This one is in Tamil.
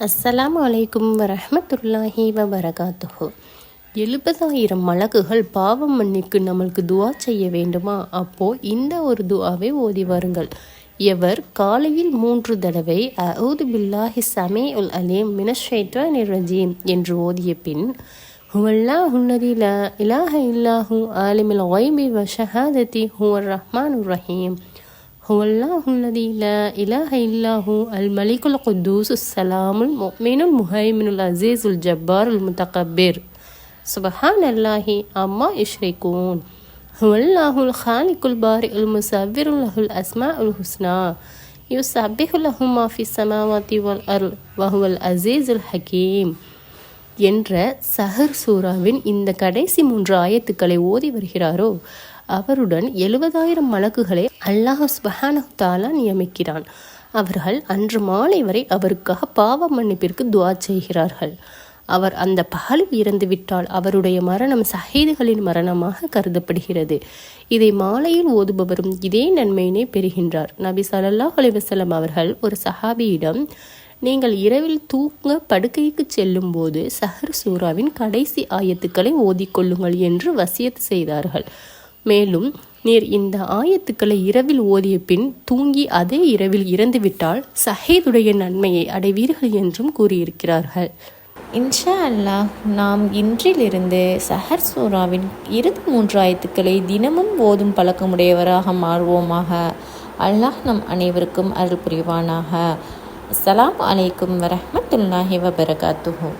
அஸ்ஸலாம் அலைக்கும் வரமத்துல்லாஹி வபரகாத்துஹு. எழுபதாயிரம் மலக்குகள் பாவம் மன்னிக்கு நம்மளுக்கு துவா செய்ய வேண்டுமா? அப்போ இந்த ஒரு துவாவை ஓதி வாருங்கள். எவர் காலையில் மூன்று தடவை அவுது பில்லாஹி சமே உல் அலீம் மினஷைட்டானிர் நிர்வஜீம் என்று ஓதிய பின் ஹுவல்லா ஹுன்னதி லா இலாஹ இல்லாஹு ஆலிமில் ஒய்பி வ ஹுவர் ரஹ்மான் ரஹீம். هو الله الذي لا إله إلا هو الملك القدوس السلام المؤمن المهيمن العزيز الجبار المتكبر سبحان الله عما يشركون هو الله الخالق البارئ المصور له الأسماء الحسنى يسبح له ما في السماوات والأرض وهو العزيز الحكيم என்ற சஹர் சூராவின் இந்த கடைசி மூன்று ஆயத்துக்களை ஓதி வருகிறாரோ அவருடன் எழுபதாயிரம் மலக்குகளை அல்லாஹ் சுபஹானஹு தாலா நியமிக்கிறான். அவர்கள் அன்று மாலை வரை அவருக்காக பாவ மன்னிப்பிற்கு துவா செய்கிறார்கள். அவர் அந்த பகலில் இறந்துவிட்டால் அவருடைய மரணம் சஹீதுகளின் மரணமாக கருதப்படுகிறது. இதை மாலையில் ஓதுபவரும் இதே நன்மையினை பெறுகின்றார். நபி சல்லாஹ் அலிவசலம் அவர்கள் ஒரு சஹாபியிடம் நீங்கள் இரவில் தூங்க படுக்கைக்கு செல்லும் போது சஹர் சூராவின் கடைசி ஆயத்துக்களை ஓதிக்கொள்ளுங்கள் என்று வசியத் செய்தார்கள். மேலும் நீர் இந்த ஆயத்துக்களை இரவில் ஓதிய பின் தூங்கி அதே இரவில் இறந்துவிட்டால் சஹேதுடைய நன்மையை அடைவீர்கள் என்றும் கூறியிருக்கிறார்கள். இன்ஷா அல்லாஹ் நாம் இன்றிலிருந்து சஹர் சூராவின் இறுதி மூன்று ஆயத்துக்களை தினமும் ஓதும் பழக்கமுடையவராக மாறுவோமாக. அல்லாஹ் நம் அனைவருக்கும் அருள் புரிவானாக. அஸ்லாம் அலைக்கும் வரமத்துல்லாஹி வபரகாத்துஹு.